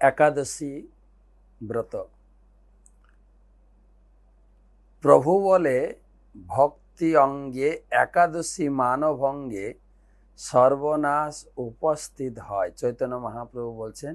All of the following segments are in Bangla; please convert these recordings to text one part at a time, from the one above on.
একাদশী ব্রত। প্রভু বলে, ভক্তি অঙ্গে, একাদশী মানভঙ্গে সর্বনাশ উপস্থিত হয়। চৈতন্য মহাপ্রভু বলছেন,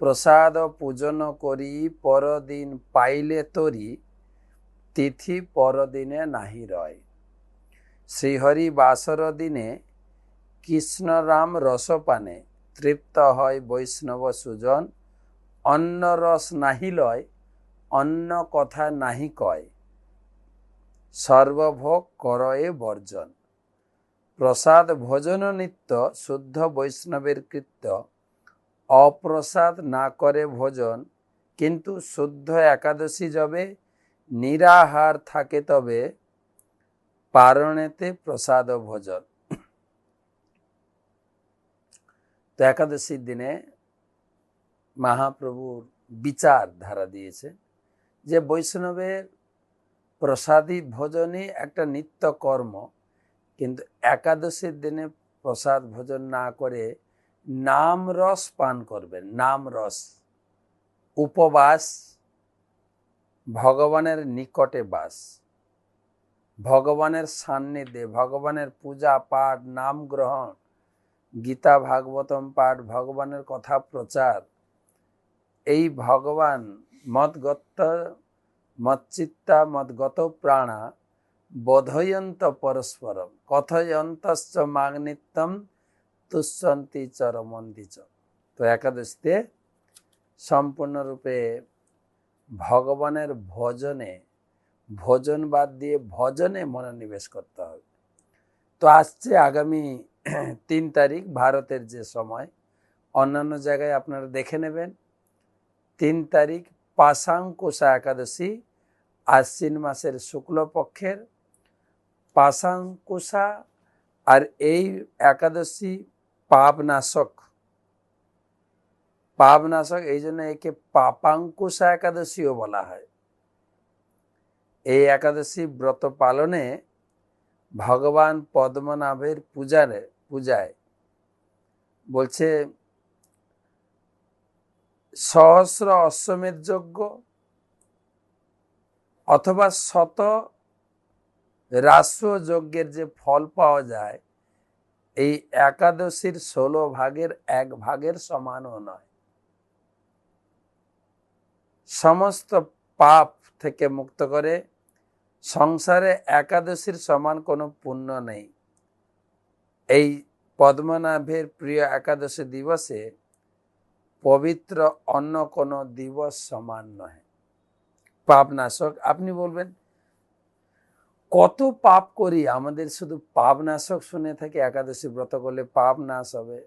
প্রসাদ পূজন করি, পরদিন পাইলে তরি, তিথি পরদিনে নাহি রয়। শ্রীহরি বাসর দিনে কৃষ্ণরাম রসপানে তৃপ্ত হয় বৈষ্ণব সুজন। অন্ন রস নাহি লয় অন্য কথা নাহি কয়। সর্বভোগ করয়ে বর্জন। প্রসাদ ভোজন নিত্য, শুদ্ধ বৈষ্ণবের কৃত্য। অপ্রসাদ না করে ভোজন, কিন্তু শুদ্ধ একাদশী যবে নিরাহার থাকে তবে, পারণেতে প্রসাদ ভোজন। তো একাদশীর দিনে মহাপ্রভুর বিচার ধারা দিয়েছে যে বৈষ্ণবের প্রসাদী ভোজনই একটা নিত্য কর্ম কিন্তু একাদশীর দিনে প্রসাদ ভোজন না করে নাম রস পান করবেন, নাম রস, উপবাস, ভগবানের নিকটে বাস, ভগবানের সান্নিধ্যে, ভগবানের পূজা পাঠ, নাম গ্রহণ, গীতা ভাগবতম পাঠ, ভগবানের কথা প্রচার এই ভগবান মদগত মচ্চিত্তা, মদগত প্রাণা বোধয়ন্ত পরস্পরম, কথয়ন্তশ্চ মাগনিত্যম তুষ্যন্তি চ চ। তো একাদশীতে সম্পূর্ণরূপে ভগবানের ভজনে, ভোজন বাদ দিয়ে ভজনে মনোনিবেশ করতে হবে। তো আসছে আগামী তিন তারিখ, ভারতের যে সময়। অন্যান্য জায়গায় আপনারা দেখে নেবেন। তিন তারিখ পাশাঙ্কুশা একাদশী আশ্বিন মাসের শুক্লপক্ষের পাশাঙ্কুশা আর এই একাদশী পাপনাশক। পাপনাশক এই জন্য একে পাপাঙ্কুশা একাদশীও বলা হয়। এই একাদশী ব্রত পালনে ভগবান পদ্মনাভের পূজারে পূজায় বলছে সহস্র অশ্বমেধ যজ্ঞ অথবা শত রাষ্ট্র যজ্ঞের যে ফল পাওয়া যায়, এই একাদশীর ষোলো ভাগের এক ভাগের সমানও নয়। সমস্ত পাপ থেকে মুক্ত করে সংসারে একাদশীর সমান কোনো পুণ্য নেই। এই পদ্মনাভের প্রিয় একাদশী দিবসে পবিত্র অন্য কোনো দিবস সমান নয় পাপনাশক, আপনি বলবেন, কত পাপ করি? আমাদের শুধু পাপনাশক শুনে থাকি একাদশী ব্রত করলে পাপ নাশ হবে।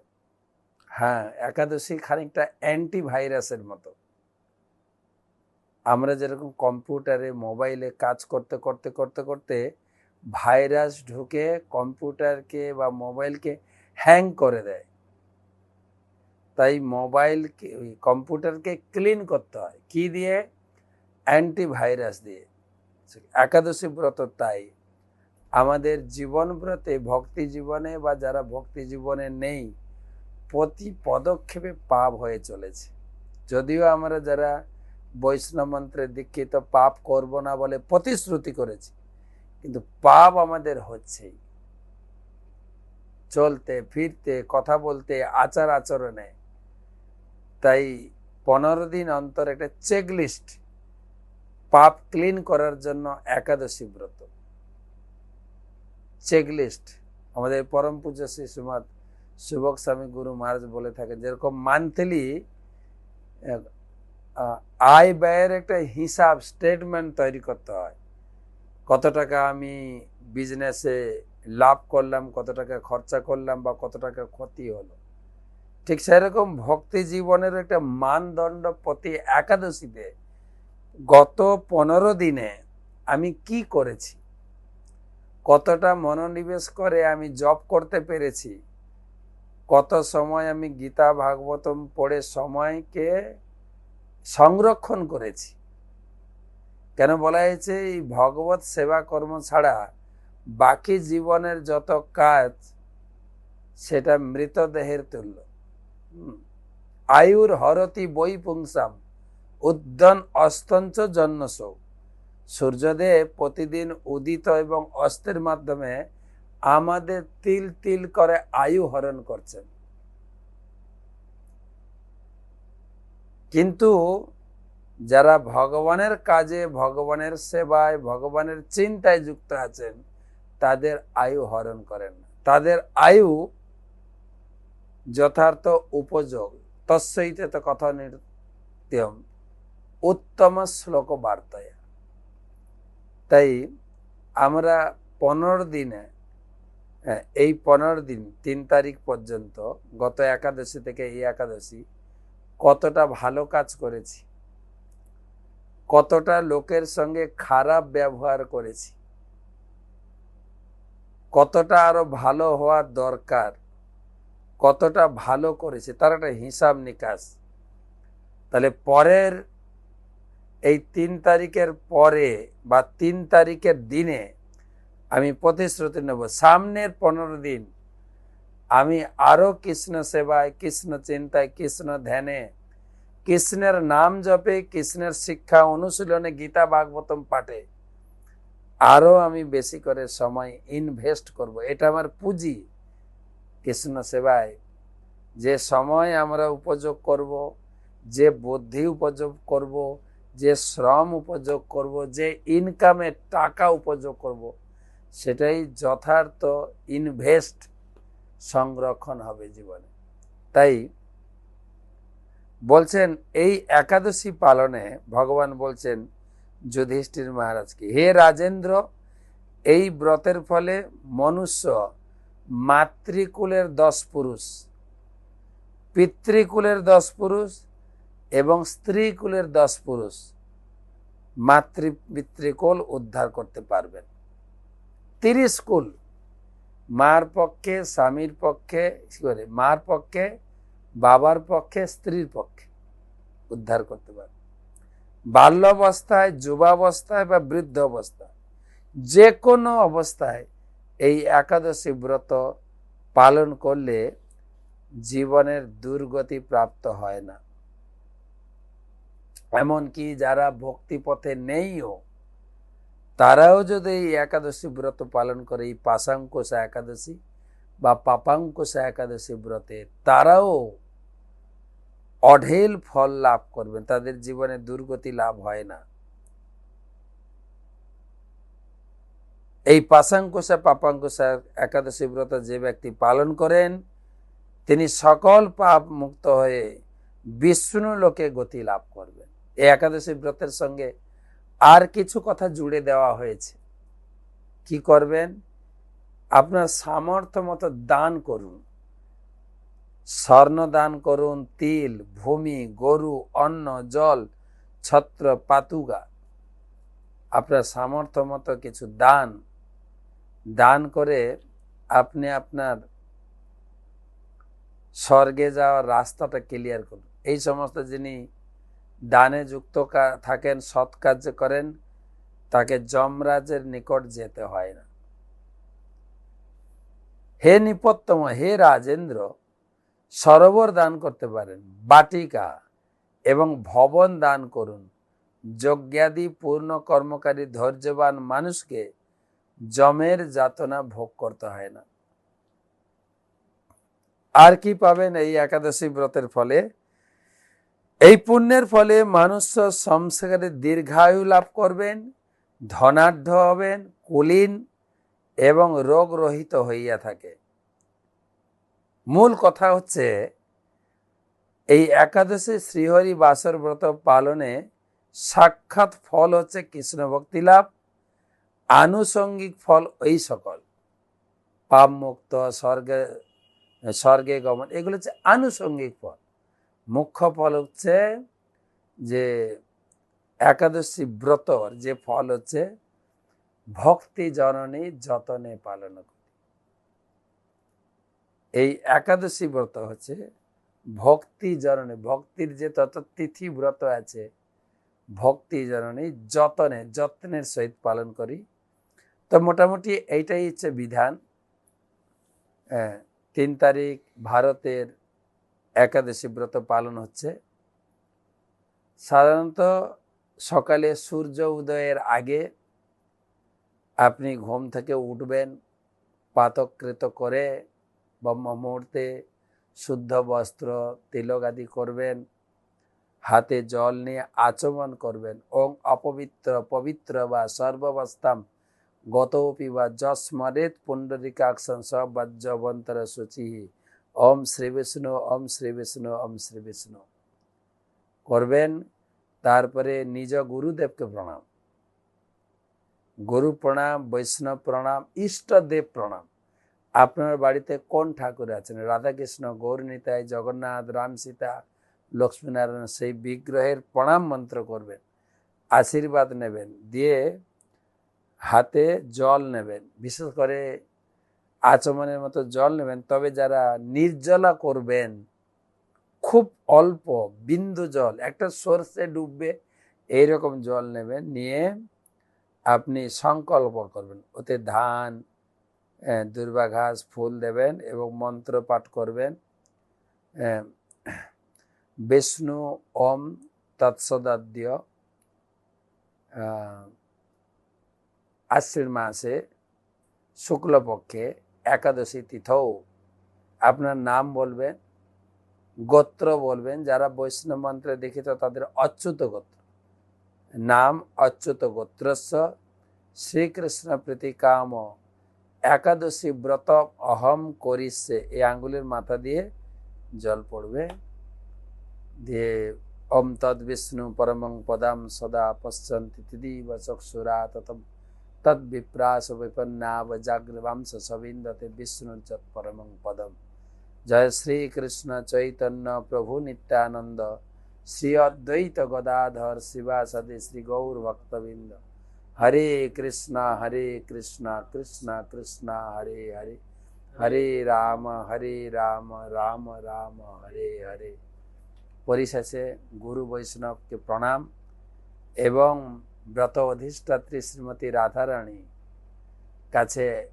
হ্যাঁ একাদশী খানিকটা অ্যান্টি ভাইরাসের মতো। আমরা যেরকম কম্পিউটারে, মোবাইলে কাজ করতে করতে করতে করতে ভাইরাস ঢুকে কম্পিউটারকে বা মোবাইলকে হ্যাং করে দেয়। তাই মোবাইলকে কম্পিউটারকে ক্লিন করতে হয়। কি দিয়ে? অ্যান্টিভাইরাস দিয়ে। একাদশী ব্রত তাই। আমাদের জীবন ব্রতে, ভক্তি জীবনে বা যারা ভক্তি জীবনে নেই, প্রতি পদক্ষেপে পাপ হয়ে চলেছে। যদিও আমরা যারা বৈষ্ণব মন্ত্রে দীক্ষিত পাপ করব না বলে প্রতিশ্রুতি করেছি, কিন্তু পাপ আমাদের হচ্ছেই। চলতে, ফিরতে, কথা বলতে আচার আচরণে তাই পনেরো দিন অন্তর একটা চেকলিস্ট পাপ ক্লিন করার জন্য একাদশী ব্রত। চেকলিস্ট আমাদের পরম পূজা শ্রী শ্রীমৎ শুভক স্বামী গুরু মহারাজ বলে থাকেন, যেরকম মান্থলি আয় ব্যয়ের একটা হিসাব স্টেটমেন্ট তৈরি করতে হয়। কত টাকা আমি বিজনেসে লাভ করলাম, কত টাকা খরচা করলাম বা কত টাকা ক্ষতি হলো। ঠিক সেরকম ভক্তি জীবনের একটা মানদণ্ড প্রতি একাদশীতে গত পনেরো দিনে আমি কি করেছি? কতটা মনোনিবেশ করে আমি জব করতে পেরেছি? কত সময় আমি গীতা, ভাগবতম পড়ে সময়কে সংরক্ষণ করেছি? কেন বলা হয়েছে এই ভগবত সেবা কর্ম ছাড়া বাকি জীবনের যত কাজ, সেটা মৃতদেহের তুল্য। আয়ুর হরতি বই পুংসাম উদ্যান অস্তঞ্চ জন্মস। সূর্যদেব প্রতিদিন উদিত এবং অস্তের মাধ্যমে আমাদের তিল তিল করে আয়ু হরণ করছেন। কিন্তু যারা ভগবানের কাজে, ভগবানের সেবায়, ভগবানের চিন্তায় যুক্ত আছেন, তাদের আয়ু হরণ করেন তাদের আয়ু যথার্থ উপযোগ। তস্যইতে তো কথা নিত্যম উত্তম শ্লোক বার্তায়। তাই আমরা পনেরো দিনে হ্যাঁ, এই পনেরো দিন তিন তারিখ পর্যন্ত গত একাদশী থেকে এই একাদশী কতটা ভালো কাজ করেছি কতটা লোকের সঙ্গে খারাপ ব্যবহার করেছি কতটা আরও ভালো হওয়ার দরকার কতটা ভালো করেছে, তার একটা হিসাব নিকাশ। তাহলে পরের এই তিন তারিখের পরে বা তিন তারিখের দিনে আমি প্রতিশ্রুতি নেব, সামনের পনেরো দিন আমি আরও কৃষ্ণ সেবায়, কৃষ্ণ চিন্তায়, কৃষ্ণ ধ্যানে, কৃষ্ণের নাম জপে, কৃষ্ণের শিক্ষা অনুশীলনে গীতা ভাগবতম পাঠে আরও আমি বেশি করে সময় ইনভেস্ট করব। এটা আমার পুঁজি। কৃষ্ণ সেবায়। যে সময় আমরা উপযোগ করব, যে বুদ্ধি উপযোগ করব, যে শ্রম উপযোগ করব, যে ইনকামের টাকা উপযোগ করব, সেটাই যথার্থ ইনভেস্ট সংরক্ষণ হবে জীবনে। তাই বলছেন, এই একাদশী পালনে ভগবান বলছেন যুধিষ্ঠির মহারাজকে, হে রাজেন্দ্র, এই ব্রতের ফলে মনুষ্য মাতৃকুলের দশ পুরুষ, পিতৃকুলের দশ পুরুষ এবং স্ত্রীকুলের দশ পুরুষ মাতৃ পিতৃকুল উদ্ধার করতে পারবেন। তিরিশ কুল, মার পক্ষে, স্বামীর পক্ষে করে মার পক্ষে, বাবার পক্ষে, স্ত্রীর পক্ষে উদ্ধার করতে পারবে বাল্যাবস্থায়, যুবাবস্থায় বা বৃদ্ধ অবস্থায়, যে কোনো অবস্থায় এই একাদশী ব্রত পালন করলে জীবনের দুর্গতি প্রাপ্ত হয় না। এমনকি যারা ভক্তি পথে নেইও, তারাও যদি এই একাদশী ব্রত পালন করে, এই পাশাঙ্কুশা একাদশী বা পাপাঙ্কুশা একাদশী ব্রতে, তারাও অঢেল ফল লাভ করবেন, তাদের জীবনে দুর্গতি লাভ হয় না। এই পাশাঙ্কুশা পাপাঙ্কুশা একাদশী ব্রত যে ব্যক্তি পালন করেন, তিনি সকল পাপ মুক্ত হয়ে বিষ্ণু লোকে গতি লাভ করবেন। এই একাদশী ব্রতের সঙ্গে আর কিছু কথা জুড়ে দেওয়া হয়েছে। কি করবেন? আপনার সামর্থ্য মতো দান করুন। স্বর্ণ দান করুন, তিল, ভূমি, গরু, অন্ন, জল, ছত্র, পাতুগা। আপনার সামর্থ্য মতো কিছু দান দান করে আপনি আপনার স্বর্গে যাওয়ার রাস্তাটা ক্লিয়ার করুন। এই সমস্ত যিনি দানে যুক্ত থাকেন, সৎ কার্য করেন, তাকে যমরাজের নিকট যেতে হয় না। হে নিপত্তম, হে রাজেন্দ্র, সরোবর দান করতে পারেন, বাটিকা, এবং ভবন দান করুন। যজ্ঞাদি, পূর্ণ কর্মকারী, ধৈর্যবান মানুষকে জমের যাতনা ভোগ করতে হয় না। আর কি পাবেন এই একাদশী ব্রতের ফলে? এই পুণ্যের ফলে মানুষ সংসারে দীর্ঘায়ু লাভ করবেন, ধনাঢ্য হবেন, কুলীন এবং রোগ রহিত হইয়া থাকে। মূল কথা হচ্ছে, এই একাদশী শ্রীহরি বাসর ব্রত পালনে সাক্ষাৎ ফল হচ্ছে কৃষ্ণ ভক্তি লাভ আনুষঙ্গিক ফল এই সকল। পাপ মুক্ত স্বর্গে স্বর্গে গমন, এগুলো হচ্ছে আনুষঙ্গিক ফল। মুখ্য ফল হচ্ছে যে একাদশী ব্রতর যে ফল হচ্ছে ভক্তি জননী যতনে পালন করি। এই একাদশী ব্রত হচ্ছে ভক্তি জননী, ভক্তির যে তত তিথি ব্রত আছে, ভক্তি জননী যতনে, যত্নের সহিত পালন করি। তো মোটামুটি এইটাই হচ্ছে বিধান। তিন তারিখ ভারতের একাদশী ব্রত পালন হচ্ছে। সাধারণত সকালে সূর্য উদয়ের আগে আপনি ঘুম থেকে উঠবেন পাতকৃত করে ব্রহ্ম মুহূর্তে শুদ্ধ বস্ত্র, তিলক আদি করবেন, হাতে জল নিয়ে আচমন করবেন, ওং অপবিত্র পবিত্র বা সর্বাবস্থাম গতপি বা যস্মরেত পুণ্ডরিকাক্ষণ সবাজ্যবন্তর শুচি ওম শ্রী বিষ্ণু, ওম শ্রী বিষ্ণু, ওম শ্রী বিষ্ণু। করবেন, তারপরে নিজ গুরুদেবকে প্রণাম। গুরু প্রণাম, বৈষ্ণব প্রণাম, ইষ্টদেব প্রণাম। আপনার বাড়িতে কোন ঠাকুর আছেন? রাধাকৃষ্ণ গৌরনীতায় জগন্নাথ, রাম সীতা, লক্ষ্মীনারায়ণ, সেই বিগ্রহের প্রণাম মন্ত্র করবেন। আশীর্বাদ নেবেন। দিয়ে হাতে জল নেবেন, বিশেষ করে আচমনের মতো জল নেবেন। তবে যারা নির্জলা করবেন, খুব অল্প বিন্দু জল, একটা সর্ষে ডুববে, এইরকম জল নেবেন, নিয়ে আপনি সংকল্প করবেন। ওতে ধান দুর্বা ঘাস ফুল দেবেন এবং মন্ত্র পাঠ করবেন। বিষ্ণু ওম তৎসদাদ্য। আশ্বিন মাসে শুক্লপক্ষে একাদশী তিথৌ আপনার নাম বলবেন, গোত্র বলবেন, যারা বৈষ্ণব মন্ত্রে দেখিত তাদের অচ্যুত গোত্র। নাম অচ্যুত গোত্রস্য। শ্রীকৃষ্ণ প্রীতি কাম। একাদশী ব্রত অহম করিচ্ছে এই আঙ্গুলের মাথা দিয়ে জল পড়বে। দিয়ে ওম তদ বিষ্ণু পরমং পদাম সদা পশ্যন্তি তিদিব চক্ষুরা ততম তদ বিপ্রাস বিপন্নাব জাগ্রবাংশ সবিন্দতে বিষ্ণু পরমং পদম জয় শ্রী কৃষ্ণ চৈতন্য প্রভু নিত্যানন্দ শ্রী অদ্বৈত গদাধর শিবাসদি শ্রী গৌর ভক্তবৃন্দ হরে কৃষ্ণ হরে কৃষ্ণ কৃষ্ণ কৃষ্ণ হরে হরে হরে রাম হরে রাম রাম রাম হরে হরে পরিশেষে গুরু বৈষ্ণবকে প্রণাম এবং ব্রত অধিষ্ঠাত্রী শ্রীমতী রাধারানী কাছে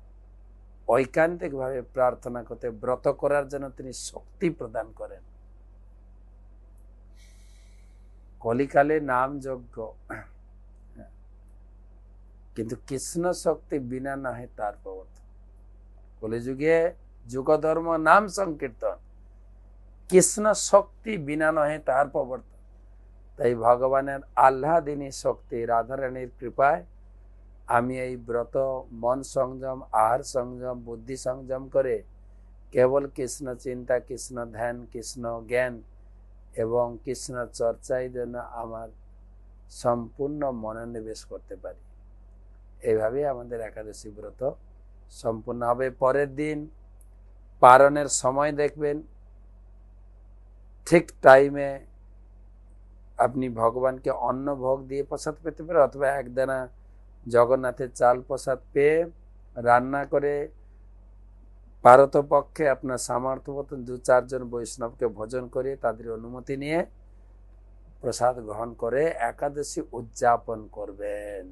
ঐকান্তিকভাবে প্রার্থনা করতে, ব্রত করার জন্য তিনি শক্তি প্রদান করেন। কলিকালে নাম যজ্ঞ। কিন্তু কৃষ্ণ শক্তি বিনা নহে তার প্রবর্তন। কলিযুগে যুগ ধর্ম নাম সংকীর্তন। কৃষ্ণ শক্তি বিনা নহে তার প্রবর্তন। তাই ভগবানের আহ্লাদিনী শক্তি রাধারানীর কৃপায় আমি এই ব্রত, মন সংযম, আহার সংযম, বুদ্ধি সংযম করে কেবল কৃষ্ণ চিন্তা, কৃষ্ণ ধ্যান, কৃষ্ণ জ্ঞান এবং কৃষ্ণ চর্চায় যেন আমার সম্পূর্ণ মনোনিবেশ করতে পারি। এইভাবে আমাদের একাদশী ব্রত সম্পূর্ণ হবে। পরের দিন পারণের সময় দেখবেন ঠিক টাইমে আপনি ভগবানকে অন্ন ভোগ দিয়ে প্রসাদ পেতে পারেন অথবা একদানা জগন্নাথের চাল প্রসাদ পেয়ে রান্না করে পারতপক্ষে আপনার সামর্থ্য মতন দু চারজন বৈষ্ণবকে ভোজন করে তাদের অনুমতি নিয়ে প্রসাদ গ্রহণ করে একাদশী উদযাপন করবেন।